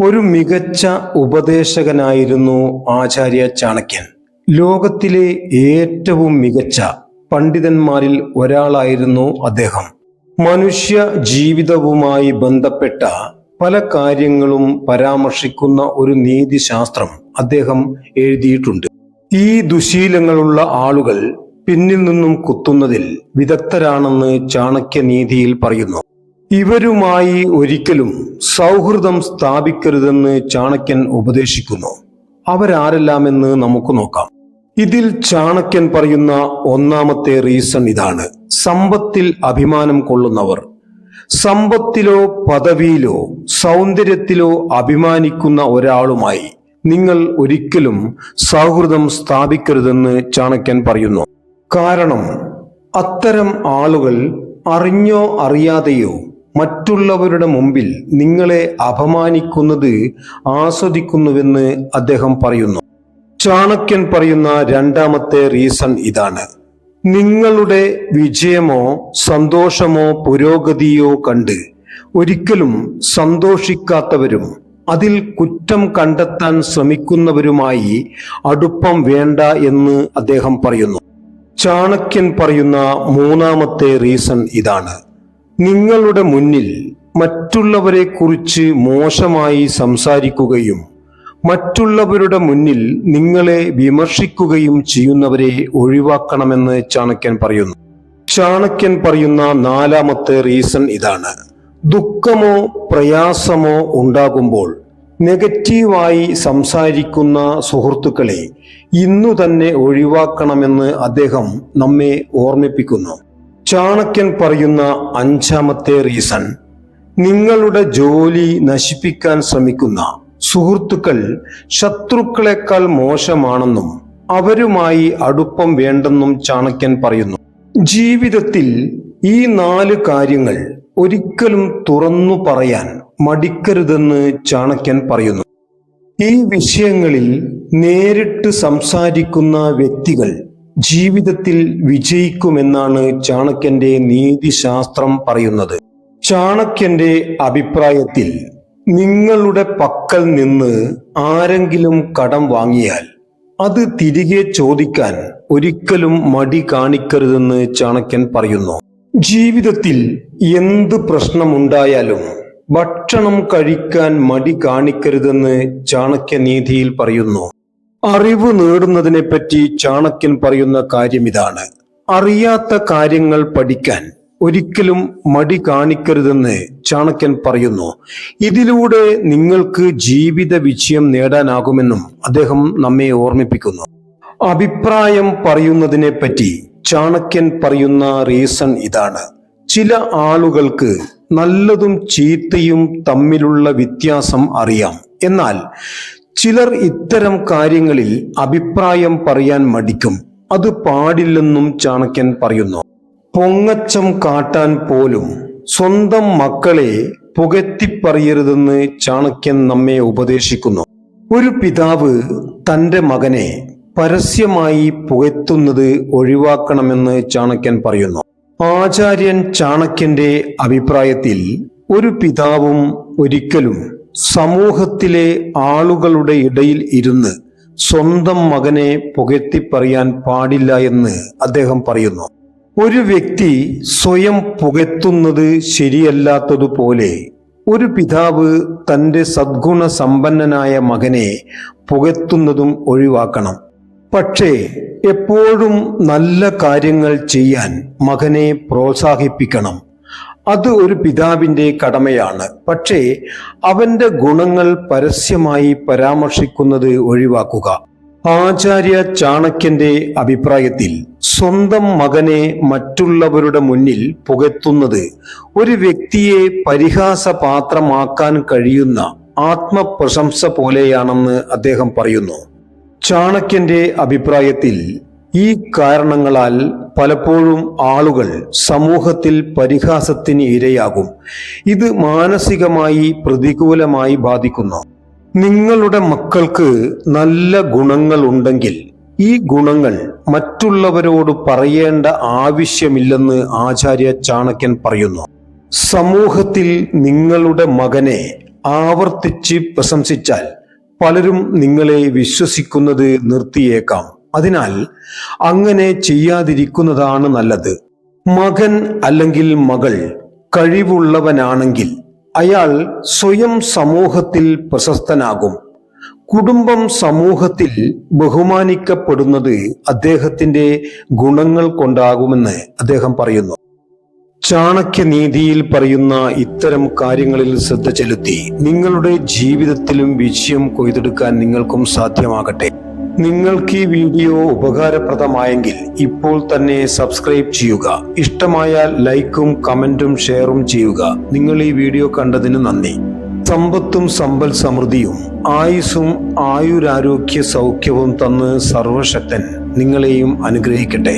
ഒരു മികച്ച ഉപദേശകനായിരുന്നു ആചാര്യ ചാണക്യൻ. ലോകത്തിലെ ഏറ്റവും മികച്ച പണ്ഡിതന്മാരിൽ ഒരാളായിരുന്നു അദ്ദേഹം. മനുഷ്യ ജീവിതവുമായി ബന്ധപ്പെട്ട പല കാര്യങ്ങളും പരാമർശിക്കുന്ന ഒരു നീതിശാസ്ത്രം അദ്ദേഹം എഴുതിയിട്ടുണ്ട്. ഈ ദുശീലങ്ങളുള്ള ആളുകൾ പിന്നിൽ നിന്നും കുത്തുന്നതിൽ വിദഗ്ധരാണെന്ന് ചാണക്യ നീതിയിൽ പറയുന്നു. ഇവരുമായി ഒരിക്കലും സൗഹൃദം സ്ഥാപിക്കരുതെന്ന് ചാണക്യൻ ഉപദേശിക്കുന്നു. അവരാരെല്ലാമെന്ന് നമുക്ക് നോക്കാം. ഇതിൽ ചാണക്യൻ പറയുന്ന ഒന്നാമത്തെ റീസൺ ഇതാണ്. സമ്പത്തിൽ അഭിമാനം കൊള്ളുന്നവർ. സമ്പത്തിലോ പദവിയിലോ സൗന്ദര്യത്തിലോ അഭിമാനിക്കുന്ന ഒരാളുമായി നിങ്ങൾ ഒരിക്കലും സൗഹൃദം സ്ഥാപിക്കരുതെന്ന് ചാണക്യൻ പറയുന്നു. കാരണം അത്തരം ആളുകൾ അറിഞ്ഞോ അറിയാതെയോ മറ്റുള്ളവരുടെ മുമ്പിൽ നിങ്ങളെ അപമാനിക്കുന്നത് ആസ്വദിക്കുന്നുവെന്ന് അദ്ദേഹം പറയുന്നു. ചാണക്യൻ പറയുന്ന രണ്ടാമത്തെ റീസൺ ഇതാണ്. നിങ്ങളുടെ വിജയമോ സന്തോഷമോ പുരോഗതിയോ കണ്ട് ഒരിക്കലും സന്തോഷിക്കാത്തവരും അതിൽ കുറ്റം കണ്ടെത്താൻ ശ്രമിക്കുന്നവരുമായി അടുപ്പം വേണ്ട എന്ന് അദ്ദേഹം പറയുന്നു. ചാണക്യൻ പറയുന്ന മൂന്നാമത്തെ റീസൺ ഇതാണ്. നിങ്ങളുടെ മുന്നിൽ മറ്റുള്ളവരെ കുറിച്ച് മോശമായി സംസാരിക്കുകയും മറ്റുള്ളവരുടെ മുന്നിൽ നിങ്ങളെ വിമർശിക്കുകയും ചെയ്യുന്നവരെ ഒഴിവാക്കണമെന്ന് ചാണക്യൻ പറയുന്നു. ചാണക്യൻ പറയുന്ന നാലാമത്തെ റീസൺ ഇതാണ്. ദുഃഖമോ പ്രയാസമോ ഉണ്ടാകുമ്പോൾ നെഗറ്റീവായി സംസാരിക്കുന്ന സുഹൃത്തുക്കളെ ഇന്നു തന്നെ ഒഴിവാക്കണമെന്ന് അദ്ദേഹം നമ്മെ ഓർമ്മിപ്പിക്കുന്നു. ചാണക്യൻ പറയുന്ന അഞ്ചാമത്തെ റീസൺ നിങ്ങളുടെ ജോലി നശിപ്പിക്കാൻ ശ്രമിക്കുന്ന സുഹൃത്തുക്കൾ ശത്രുക്കളെക്കാൾ മോശമാണെന്നും അവരുമായി അടുപ്പം വേണ്ടെന്നും ചാണക്യൻ പറയുന്നു. ജീവിതത്തിൽ ഈ നാല് കാര്യങ്ങൾ ഒരിക്കലും തുറന്നു പറയാൻ മടിക്കരുതെന്ന് ചാണക്യൻ പറയുന്നു. ഈ വിഷയങ്ങളിൽ നേരിട്ട് സംസാരിക്കുന്ന വ്യക്തികൾ ജീവിതത്തിൽ വിജയിക്കുമെന്നാണ് ചാണക്യന്റെ നീതിശാസ്ത്രം പറയുന്നത്. ചാണക്യന്റെ അഭിപ്രായത്തിൽ നിങ്ങളുടെ പക്കൽ നിന്ന് ആരെങ്കിലും കടം വാങ്ങിയാൽ അത് തിരികെ ചോദിക്കാൻ ഒരിക്കലും മടി കാണിക്കരുതെന്ന് ചാണക്യൻ പറയുന്നു. ജീവിതത്തിൽ എന്ത് പ്രശ്നമുണ്ടായാലും ഭക്ഷണം കഴിക്കാൻ മടി കാണിക്കരുതെന്ന് ചാണക്യനീതിയിൽ പറയുന്നു. അറിവ് നേടുന്നതിനെപ്പറ്റി ചാണക്യൻ പറയുന്ന കാര്യം ഇതാണ് അറിയാത്ത കാര്യങ്ങൾ പഠിക്കാൻ ഒരിക്കലും മടി കാണിക്കരുതെന്ന് ചാണക്യൻ പറയുന്നു. ഇതിലൂടെ നിങ്ങൾക്ക് ജീവിത വിജയം നേടാനാകുമെന്നും അദ്ദേഹം നമ്മെ ഓർമ്മിപ്പിക്കുന്നു. അഭിപ്രായം പറയുന്നതിനെപ്പറ്റി ചാണക്യൻ പറയുന്ന റീസൺ ഇതാണ്. ചില ആളുകൾക്ക് നല്ലതും ചീത്തയും തമ്മിലുള്ള വ്യത്യാസം അറിയാം. എന്നാൽ ചിലർ ഇത്തരം കാര്യങ്ങളിൽ അഭിപ്രായം പറയാൻ മടിക്കും. അത് പാടില്ലെന്നും ചാണക്യൻ പറയുന്നു. പൊങ്ങച്ചം കാട്ടാൻ പോലും സ്വന്തം മക്കളെ പുകഴ്ത്തിപ്പറയരുതെന്ന് ചാണക്യൻ നമ്മെ ഉപദേശിക്കുന്നു. ഒരു പിതാവ് തന്റെ മകനെ പരസ്യമായി പുകത്തുന്നത് ഒഴിവാക്കണമെന്ന് ചാണക്യൻ പറയുന്നു. ആചാര്യൻ ചാണക്യന്റെ അഭിപ്രായത്തിൽ ഒരു പിതാവും ഒരിക്കലും സമൂഹത്തിലെ ആളുകളുടെ ഇടയിൽ ഇരുന്ന് സ്വന്തം മകനെ പുകഴ്ത്തിപ്പറയാൻ പാടില്ല എന്ന് അദ്ദേഹം പറയുന്നു. ഒരു വ്യക്തി സ്വയം പുകഴ്ത്തുന്നത് ശരിയല്ലാത്തതുപോലെ ഒരു പിതാവ് തന്റെ സദ്ഗുണ സമ്പന്നനായ മകനെ പുകഴ്ത്തുന്നതും ഒഴിവാക്കണം. പക്ഷേ എപ്പോഴും നല്ല കാര്യങ്ങൾ ചെയ്യാൻ മകനെ പ്രോത്സാഹിപ്പിക്കണം. അത് ഒരു പിതാവിന്റെ കടമയാണ്. പക്ഷേ അവന്റെ ഗുണങ്ങൾ പരസ്യമായി പരാമർശിക്കുന്നത് ഒഴിവാക്കുക. ആചാര്യ ചാണക്യന്റെ അഭിപ്രായത്തിൽ സ്വന്തം മകനെ മറ്റുള്ളവരുടെ മുന്നിൽ പുകത്തുന്നത് ഒരു വ്യക്തിയെ പരിഹാസപാത്രമാക്കാൻ കഴിയുന്ന ആത്മപ്രശംസ പോലെയാണെന്ന് അദ്ദേഹം പറയുന്നു. ചാണക്യന്റെ അഭിപ്രായത്തിൽ ഈ കാരണങ്ങളാൽ പലപ്പോഴും ആളുകൾ സമൂഹത്തിൽ പരിഹാസത്തിന് ഇരയാകും. ഇത് മാനസികമായി പ്രതികൂലമായി ബാധിക്കുന്നു. നിങ്ങളുടെ മക്കൾക്ക് നല്ല ഗുണങ്ങൾ ഉണ്ടെങ്കിൽ ഈ ഗുണങ്ങൾ മറ്റുള്ളവരോട് പറയേണ്ട ആവശ്യമില്ലെന്ന് ആചാര്യ ചാണക്യൻ പറയുന്നു. സമൂഹത്തിൽ നിങ്ങളുടെ മകനെ ആവർത്തിച്ച് പ്രശംസിച്ചാൽ പലരും നിങ്ങളെ വിശ്വസിക്കുന്നത് നിർത്തിയേക്കാം. അതിനാൽ അങ്ങനെ ചെയ്യാതിരിക്കുന്നതാണ് നല്ലത്. മകൻ അല്ലെങ്കിൽ മകൾ കഴിവുള്ളവനാണെങ്കിൽ അയാൾ സ്വയം സമൂഹത്തിൽ പ്രശസ്തനാകും. കുടുംബം സമൂഹത്തിൽ ബഹുമാനിക്കപ്പെടുന്നത് അദ്ദേഹത്തിന്റെ ഗുണങ്ങൾ കൊണ്ടാകുമെന്ന് അദ്ദേഹം പറയുന്നു. ചാണക്യനീതിയിൽ പറയുന്ന ഇത്തരം കാര്യങ്ങളിൽ ശ്രദ്ധ ചെലുത്തി നിങ്ങളുടെ ജീവിതത്തിലും വിജയം കൊയ്തെടുക്കാൻ നിങ്ങൾക്കും സാധ്യമാകട്ടെ. നിങ്ങൾക്ക് ഈ വീഡിയോ ഉപകാരപ്രദമായെങ്കിൽ ഇപ്പോൾ തന്നെ സബ്സ്ക്രൈബ് ചെയ്യുക. ഇഷ്ടമായാൽ ലൈക്കും കമന്റും ഷെയറും ചെയ്യുക. നിങ്ങൾ ഈ വീഡിയോ കണ്ടതിന് നന്ദി. സമ്പത്തും സമ്പൽ സമൃദ്ധിയും ആയുസും ആയുരാരോഗ്യ സൗഖ്യവും തന്ന് സർവശക്തൻ നിങ്ങളെയും അനുഗ്രഹിക്കട്ടെ.